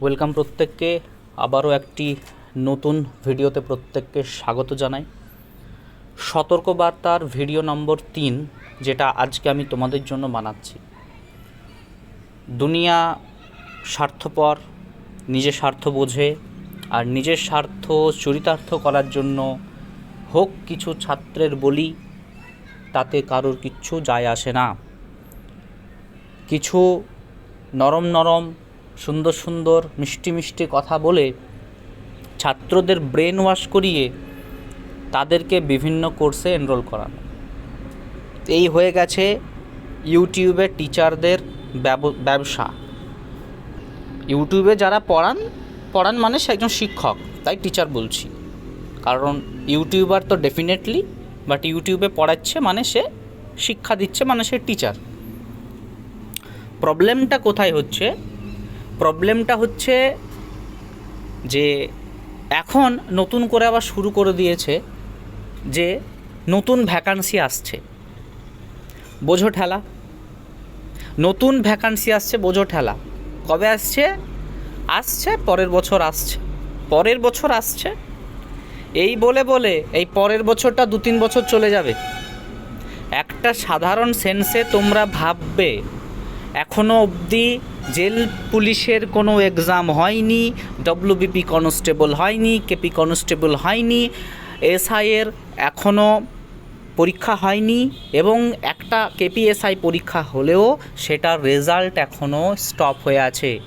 Welcome প্রত্যেককে। আবারও একটি নতুন ভিডিওতে প্রত্যেককে স্বাগত জানাই। সতর্কবার্তার ভিডিও নম্বর তিন, যেটা আজকে আমি তোমাদের জন্য বানাচ্ছি। দুনিয়া স্বার্থপর, নিজের স্বার্থ বোঝে, আর নিজের স্বার্থ চরিতার্থ করার জন্য হোক কিছু ছাত্রের বলি, তাতে কারোর কিচ্ছু যায় আসে না। কিছু নরম নরম সুন্দর সুন্দর মিষ্টি মিষ্টি কথা বলে ছাত্রদের ব্রেন ওয়াশ করিয়ে তাদেরকে বিভিন্ন কোর্সে এনরোল করানো। এই হয়ে গেছে ইউটিউবে টিচারদের ব্যব- ব্যবসা। ইউটিউবে যারা পড়ান পড়ান মানে সে একজন শিক্ষক, তাই টিচার বলছি। কারণ ইউটিউবার তো ডেফিনেটলি বাট ইউটিউবে পড়াচ্ছে মানে সে শিক্ষা দিচ্ছে মানে সে টিচার প্রবলেমটা কোথায় হচ্ছে? প্রবলেমটা হচ্ছে যে এখন নতুন করে আবার শুরু করে দিয়েছে যে নতুন ভ্যাকান্সি আসছে। বোঝো ঠেলা। নতুন ভ্যাকান্সি আসছে, বোঝো ঠেলা। কবে আসছে? আসছে, পরের বছর আসছে। পরের বছর আসছে। এই বলে বলে এই পরের বছরটা দু তিন বছর চলে যাবে। একটা সাধারণ সেন্সে তোমরা ভাববে এখনও অবধি জেল পুলিশের কোনো এক্সাম হয়নি ডব্লিউবিপি কনস্টেবল হয়নি কেপি কনস্টেবল হয়নি এসআইয়ের এখনও পরীক্ষা হয়নি এবং একটা কেপিএসআই পরীক্ষা হলেও সেটার রেজাল্ট এখনও স্টপ হয়ে আছে।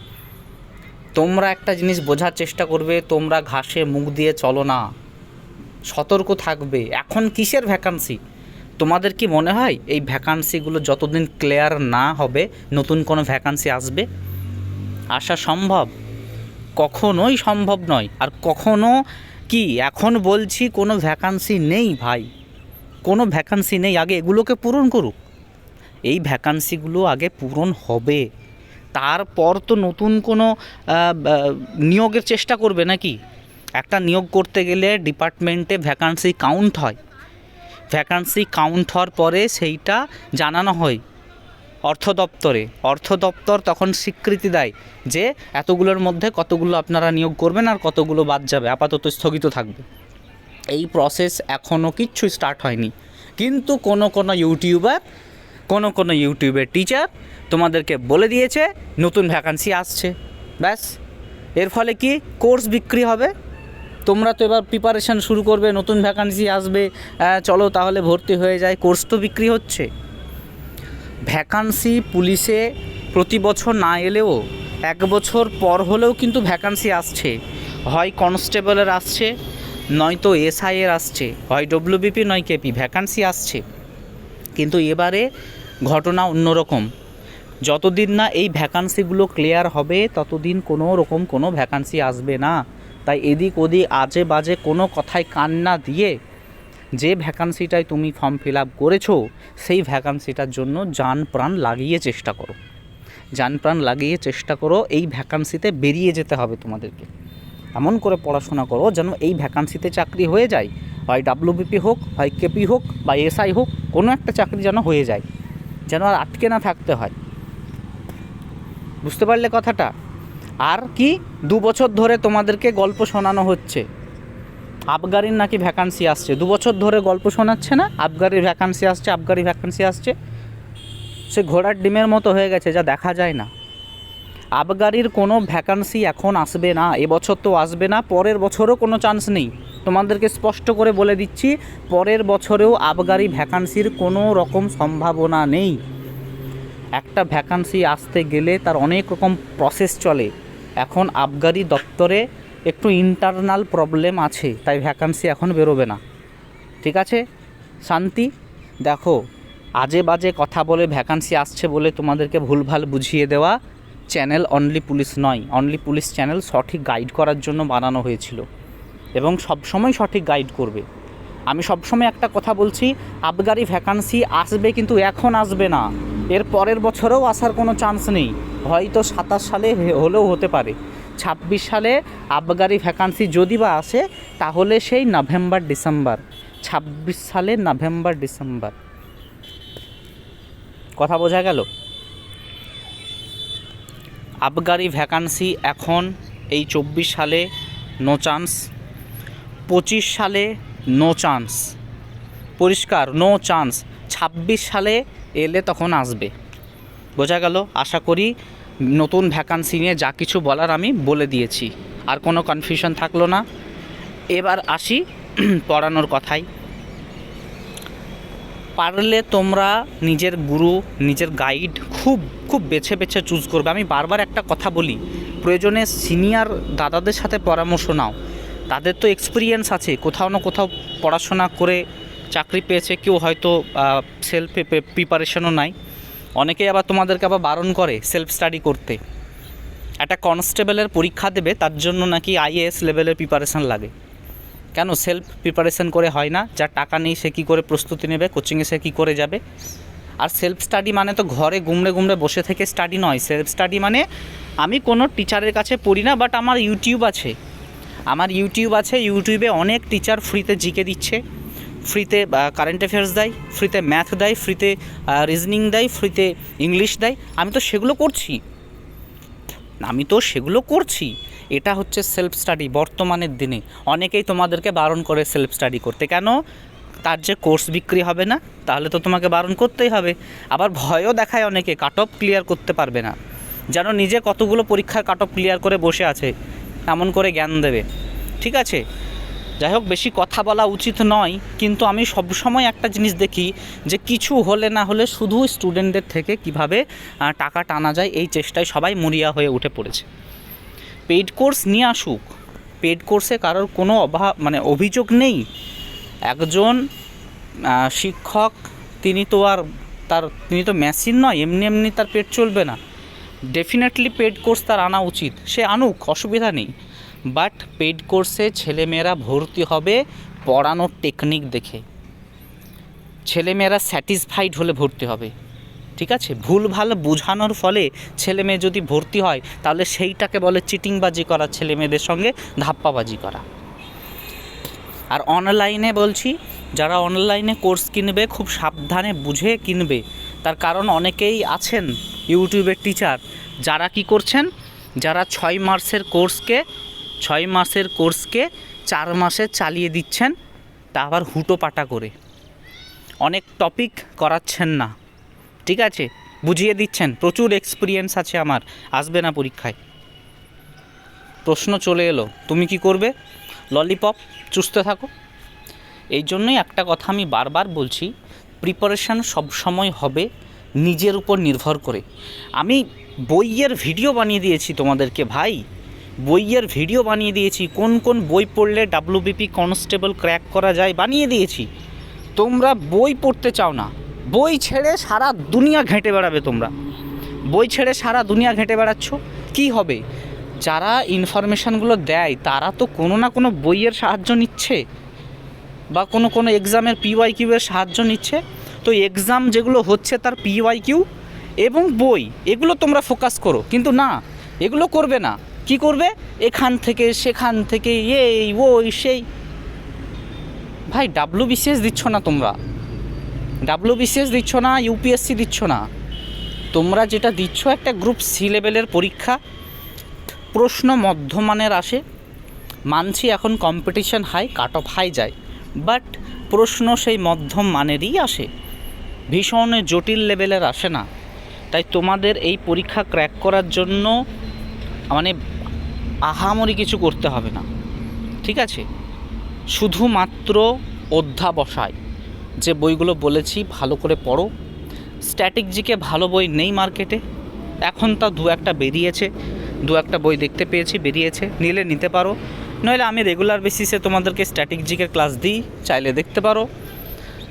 তোমরা একটা জিনিস বোঝার চেষ্টা করবে, তোমরা ঘাসে মুখ দিয়ে চলো না। সতর্ক থাকবে। এখন কিসের ভ্যাকান্সি তোমাদের কি মনে হয় এই ভ্যাকান্সিগুলো যতদিন ক্লিয়ার না হবে, নতুন কোনো ভ্যাকান্সি আসবে? আসা সম্ভব? কখনোই সম্ভব নয়। আর কখনো কি? এখন বলছি কোনো ভ্যাকান্সি নেই ভাই। কোনো ভ্যাকান্সি নেই। আগে এগুলোকে পূরণ করুক। এই ভ্যাকান্সিগুলো আগে পূরণ হবে। তারপর তো নতুন কোনো নিয়োগের চেষ্টা করবে নাকি? একটা নিয়োগ করতে গেলে ডিপার্টমেন্টে ভ্যাকান্সি কাউন্ট হয়। ভ্যাকান্সি কাউন্ট হওয়ার পরে সেইটা জানানো হয় অর্থ দপ্তরে। অর্থ দপ্তর তখন স্বীকৃতি দেয় যে এতগুলোর মধ্যে কতগুলো আপনারা নিয়োগ করবেন আর কতগুলো বাদ যাবে, আপাতত স্থগিত থাকবে। এই প্রসেস এখনও কিচ্ছু স্টার্ট হয়নি। কিন্তু কোনো কোনো ইউটিউবার, কোনো কোনো ইউটিউবের টিচার তোমাদেরকে বলে দিয়েছে, নতুন ভ্যাকান্সি আসছে। ব্যাস। এর ফলে কি কোর্স বিক্রি হবে? তোমরা তো এবার প্রিপারেশান শুরু করবে, নতুন ভ্যাকান্সি আসবে চলো তাহলে ভর্তি হয়ে যায় কোর্স তো বিক্রি হচ্ছে। ভ্যাকান্সি পুলিশে প্রতি বছর না এলেও এক বছর পর হলেও কিন্তু ভ্যাকান্সি আসছে। হয় কনস্টেবলের আসছে, নয়তো এসআইয়ের আসছে, হয় ডব্লিউবিপি নয় কেপি ভ্যাকান্সি আসছে। কিন্তু এবারে ঘটনা অন্যরকম। যতদিন না এই ভ্যাকান্সিগুলো ক্লিয়ার হবে, ততদিন কোনো রকম কোনো ভ্যাকান্সি আসবে না। তাই এদিক ওদিক আজে বাজে কোনো কথায় কান না দিয়ে যে ভ্যাকান্সিটায় তুমি ফর্ম ফিল আপ করেছ, সেই ভ্যাকান্সিটার জন্য যান প্রাণ লাগিয়ে চেষ্টা করো। যান প্রাণ লাগিয়ে চেষ্টা করো, এই ভ্যাকান্সিতে বেরিয়ে যেতে হবে তোমাদেরকে। এমন করে পড়াশোনা করো যেন এই ভ্যাকান্সিতে চাকরি হয়ে যায়, হয় ডাব্লিউবিপি হোক, হয় কেপি হোক, বা এসআই হোক, কোনো একটা চাকরি যেন হয়ে যায়, যেন আর আটকে না থাকতে হয়। বুঝতে পারলে কথাটা? আর কি দু বছর ধরে তোমাদেরকে গল্প শোনানো হচ্ছে। আবগারির নাকি ভ্যাকান্সি আসছে। দু বছর ধরে গল্প শোনাচ্ছে না? আবগারির ভ্যাকান্সি আসছে, আবগারি ভ্যাকান্সি আসছে। সে ঘোড়ার ডিমের মতো হয়ে গেছে, যা দেখা যায় না। আবগারির কোনো ভ্যাকান্সি এখন আসবে না, এবছর তো আসবে না, পরের বছরও কোনো চান্স নেই। তোমাদেরকে স্পষ্ট করে বলে দিচ্ছি, পরের বছরেও আবগারি ভ্যাকান্সির কোনো রকম সম্ভাবনা নেই। একটা ভ্যাকান্সি আসতে গেলে তার অনেক রকম প্রসেস চলে। এখন আবগারি দপ্তরে একটু ইন্টারনাল প্রবলেম আছে, তাই ভ্যাকান্সি এখন বেরোবে না। ঠিক আছে? শান্তি, দেখো, আজে বাজে কথা বলে ভ্যাকান্সি আসছে বলে তোমাদেরকে ভুলভাল বুঝিয়ে দেওয়া চ্যানেল অনলি পুলিশ নয়। অনলি পুলিশ চ্যানেল সঠিক গাইড করার জন্য বানানো হয়েছিল এবং সবসময় সঠিক গাইড করবে। আমি সবসময় একটা কথা বলছি, আবগারি ভ্যাকান্সি আসবে কিন্তু এখন আসবে না। এর পরের বছরেও আসার কোনো চান্স নেই। হয়তো সাতাশ সালে হলেও হতে পারে। ছাব্বিশ সালে আবগারি ভ্যাকান্সি যদি বা আসে, তাহলে সেই নভেম্বর, ডিসেম্বর। ছাব্বিশ সালে নভেম্বর, ডিসেম্বর। কথা বোঝা গেল? আবগারি ভ্যাকান্সি এখন এই চব্বিশ সালে নো চান্স পঁচিশ সালে নো চান্স পরিষ্কার নো চান্স ছাব্বিশ সালে এলে তখন আসবে। বোঝা গেল, আশা করি নতুন ভ্যাকান্সি নিয়ে যা কিছু বলার আমি বলে দিয়েছি, আর কোনো কনফিউশন থাকল না। এবার আসি পড়ানোর কথাই পারলে তোমরা নিজের গুরু, নিজের গাইড খুব খুব বেছে বেছে চুজ করবে। আমি বারবার একটা কথা বলি, প্রয়োজনে সিনিয়র দাদাদের সাথে পরামর্শ নাও। তাদের তো এক্সপিরিয়েন্স আছে, কোথাও না কোথাও পড়াশোনা করে চাকরি পেয়েছে, কেউ হয়তো সেলফ প্রিপারেশনও নাই। অনেকেই আবার তোমাদেরকে আবার বারণ করে সেলফ স্টাডি করতে। একটা কনস্টেবলের পরীক্ষা দেবে, তার জন্য নাকি আইএএস লেভেলের প্রিপারেশন লাগে। কেন? সেলফ প্রিপারেশন করে হয় না, যার টাকা নেই সে কী করে প্রস্তুতি নেবে কোচিংয়ে সে কী করে যাবে? আর সেলফ স্টাডি মানে তো ঘরে গুমড়ে গুমড়ে বসে থেকে স্টাডি নয়। সেলফ স্টাডি মানে আমি কোনো টিচারের কাছে পড়ি না বাট আমার ইউটিউব আছে। আমার ইউটিউব আছে ইউটিউবে অনেক টিচার ফ্রিতে জিকে দিচ্ছে। ফ্রিতে কারেন্ট অ্যাফেয়ার্স দেয়, ফ্রিতে ম্যাথ দেয়, ফ্রিতে রিজনিং দেয়, ফ্রিতে ইংলিশ দেয়। আমি তো সেগুলো করছি। আমি তো সেগুলো করছি। এটা হচ্ছে সেলফ স্টাডি বর্তমানের দিনে। অনেকেই তোমাদেরকে বারণ করে সেলফ স্টাডি করতে। কেন? তার যে কোর্স বিক্রি হবে না, তাহলে তো তোমাকে বারণ করতেই হবে। আবার ভয়ও দেখায় অনেকে কাট অফ ক্লিয়ার করতে পারবে না। যেন নিজে কতগুলো পরীক্ষার কাট অফ ক্লিয়ার করে বসে আছে, এমন করে জ্ঞান দেবে। ঠিক আছে? যাই হোক, বেশি কথা বলা উচিত নয়, কিন্তু আমি সবসময় একটা জিনিস দেখি যে কিছু হলে না হলে শুধু স্টুডেন্টদের থেকে কীভাবে টাকা টানা যায় এই চেষ্টায় সবাই মরিয়া হয়ে উঠে পড়েছে। পেইড কোর্স নিয়ে আসুক। পেইড কোর্সে কারোর কোনো অভাব মানে অভিযোগ নেই। একজন শিক্ষক, তিনি তো আর তার, তিনি তো মেশিন নয়, এমনি এমনি তার পেট চলবে না। ডেফিনেটলি পেড কোর্স তার আনা উচিত। সে আনুক, অসুবিধা নেই। বাট পেড কোর্সে ছেলেমেয়েরা ভর্তি হবে পড়ানোর টেকনিক দেখে। ছেলেমেয়েরা স্যাটিসফাইড হলে ভর্তি হবে। ঠিক আছে? ভুল ভালো বোঝানোর ফলে ছেলে মেয়ে যদি ভর্তি হয়, তাহলে সেইটাকে বলে চিটিংবাজি করা ছেলে মেয়েদের সঙ্গে ধাপ্পাবাজি করা। আর অনলাইনে বলছি, যারা অনলাইনে কোর্স কিনবে, খুব সাবধানে বুঝে কিনবে। তার কারণ অনেকেই আছেন ইউটিউবের টিচার, যারা কি করছেন? যারা ছয় মাসের কোর্সকে ছয় মাসের কোর্সকে চার মাসে চালিয়ে দিচ্ছেন, তা আবার হুটো পাটা করে। অনেক টপিক করাচ্ছেন না। ঠিক আছে? বুঝিয়ে দিচ্ছেন, প্রচুর এক্সপিরিয়েন্স আছে আমার, আসবে না পরীক্ষায়। প্রশ্ন চলে এলো, তুমি কি করবে? ললিপপ চুষতে থাকো। এই জন্যই একটা কথা আমি বারবার বলছি প্রিপারেশান সবসময় হবে নিজের উপর নির্ভর করে। আমি বইয়ের ভিডিও বানিয়ে দিয়েছি তোমাদেরকে, ভাই। বইয়ের ভিডিও বানিয়ে দিয়েছি। কোন কোন বই পড়লে ডাব্লিউবিপি কনস্টেবল ক্র্যাক করা যায় বানিয়ে দিয়েছি। তোমরা বই পড়তে চাও না। বই ছেড়ে সারা দুনিয়া ঘেঁটে বেড়াবে তোমরা। বই ছেড়ে সারা দুনিয়া ঘেঁটে বেড়াচ্ছ? কি হবে? যারা ইনফরমেশানগুলো দেয়, তারা তো কোনো না কোনো বইয়ের সাহায্য নিচ্ছে? বা কোনো কোনো এক্সামের পিওয়াই কিউ এর সাহায্য নিচ্ছে? তো এক্সাম যেগুলো হচ্ছে তার পিওয়াই কিউ এবং বই, এগুলো তোমরা ফোকাস করো। কিন্তু না, এগুলো করবে না। কি করবে? এখান থেকে, সেখান থেকে, এই, ওই, সেই। ভাই ডাব্লু বিসিএস দিচ্ছ না তোমরা? ডাব্লু বিসিএস দিচ্ছ না ইউপিএসসি দিচ্ছ না? তোমরা যেটা দিচ্ছ একটা গ্রুপ সি লেভেলের পরীক্ষা। প্রশ্ন মধ্যমানের আসে। মানছি এখন competition high cut off high যায়। বাট প্রশ্ন সেই মধ্যম মানেরই আসে। ভীষণ জটিল লেভেলের আসে না। তাই তোমাদের এই পরীক্ষা ক্র্যাক করার জন্য মানে আহামরি কিছু করতে হবে না। ঠিক আছে? শুধুমাত্র অধ্যাবসায়। যে বইগুলো বলেছি, ভালো করে পড়ো। স্ট্যাটিক জিকে ভালো বই নেই মার্কেটে। এখন তা দু একটা বেরিয়েছে। দু একটা বই দেখতে পেয়েছি, বেরিয়েছে। নিলে নিতে পারো। নইলে আমি রেগুলার বেসিসে তোমাদেরকে স্ট্যাটিক জিকের ক্লাস দিই, চাইলে দেখতে পারো।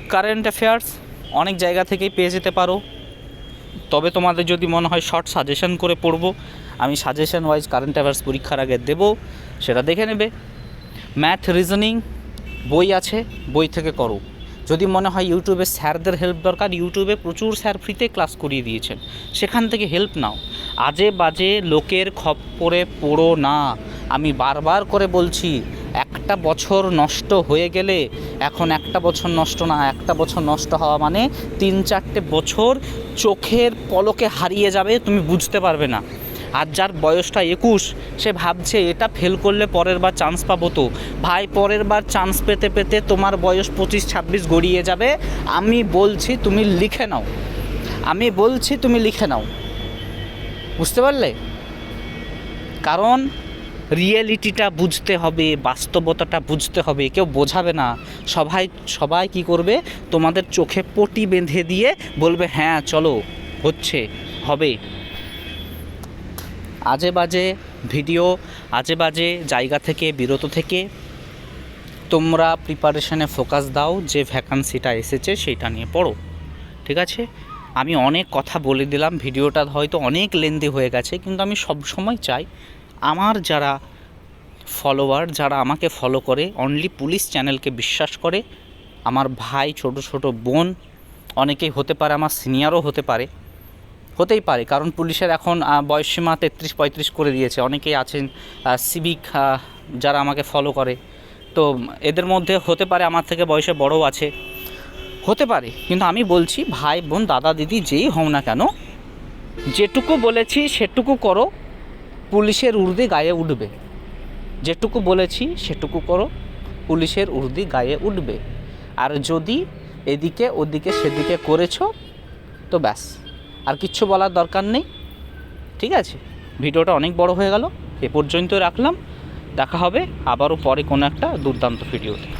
কারেন্ট অ্যাফেয়ার্স অনেক জায়গা থেকেই পেয়ে যেতে পারো। তবে তোমাদের যদি মনে হয় শর্ট সাজেশন করে পড়ব, আমি সাজেশন ওয়াইজ কারেন্ট অ্যাফেয়ার্স পরীক্ষার আগে দেবো, সেটা দেখে নেবে। ম্যাথ রিজনিং বই আছে, বই থেকে করো। যদি মনে হয় ইউটিউবে স্যারদের হেল্প দরকার, ইউটিউবে প্রচুর স্যার ফ্রিতে ক্লাস করিয়ে দিয়েছেন, সেখান থেকে হেল্প নাও। আজে বাজে লোকের খপ্পরে পড়ো না। আমি বারবার করে বলছি একটা বছর নষ্ট হয়ে গেলে এখন একটা বছর নষ্ট না, একটা বছর নষ্ট হওয়া মানে তিন চারটে বছর চোখের পলকে হারিয়ে যাবে, তুমি বুঝতে পারবে না। আর যার বয়সটা একুশ, সে ভাবছে এটা ফেল করলে পরের বার চান্স পাবো তো। ভাই, পরের বার চান্স পেতে পেতে তোমার বয়স পঁচিশ, ছাব্বিশ গড়িয়ে যাবে। আমি বলছি তুমি লিখে নাও। আমি বলছি তুমি লিখে নাও। বুঝতে পারলে? কারণ রিয়েলিটিটা বুঝতে হবে, বাস্তবতাটা বুঝতে হবে, কেউ বোঝাবে না। সবাই সবাই কি করবে? তোমাদের চোখে পটি বেঁধে দিয়ে বলবে হ্যাঁ চলো, হচ্ছে, হবে। আজে বাজে ভিডিও, আজে বাজে জায়গা থেকে, বিরত থেকে, তোমরা প্রিপারেশনে ফোকাস দাও, যে ভ্যাকান্সিটা এসেছে সেটা নিয়ে পড়ো। ঠিক আছে? আমি অনেক কথা বলে দিলাম, ভিডিওটা হয়তো অনেক লেন্দি হয়ে গেছে, কিন্তু আমি সব সময় চাই আমার যারা ফলোয়ার যারা আমাকে ফলো করে অনলি পুলিশ চ্যানেলকে বিশ্বাস করে আমার ভাই ছোট ছোট বোন অনেকেই হতে পারে আমার সিনিয়রও হতে পারে হতেই পারে কারণ পুলিশের এখন আহ, বয়সসীমা তেত্রিশ পঁয়ত্রিশ করে দিয়েছে অনেকেই আছেন সিভিক যারা আমাকে ফলো করে তো এদের মধ্যে হতে পারে আমার থেকে বয়সে বড়ও আছে হতে পারে কিন্তু আমি বলছি ভাই বোন দাদা দিদি যেই হও না কেন যেটুকু বলেছি সেটুকু করো পুলিশের উর্দি গায়ে উঠবে। যেটুকু বলেছি, সেটুকু করো, পুলিশের উর্দি গায়ে উঠবে। আর যদি এদিকে, ওদিকে, সেদিকে করেছ, তো ব্যাস। আর কিচ্ছু বলার দরকার নেই। ঠিক আছে? ভিডিওটা অনেক বড় হয়ে গেল। এ পর্যন্ত রাখলাম। দেখা হবে আবারও পরে কোনো একটা দুর্দান্ত ভিডিওতে।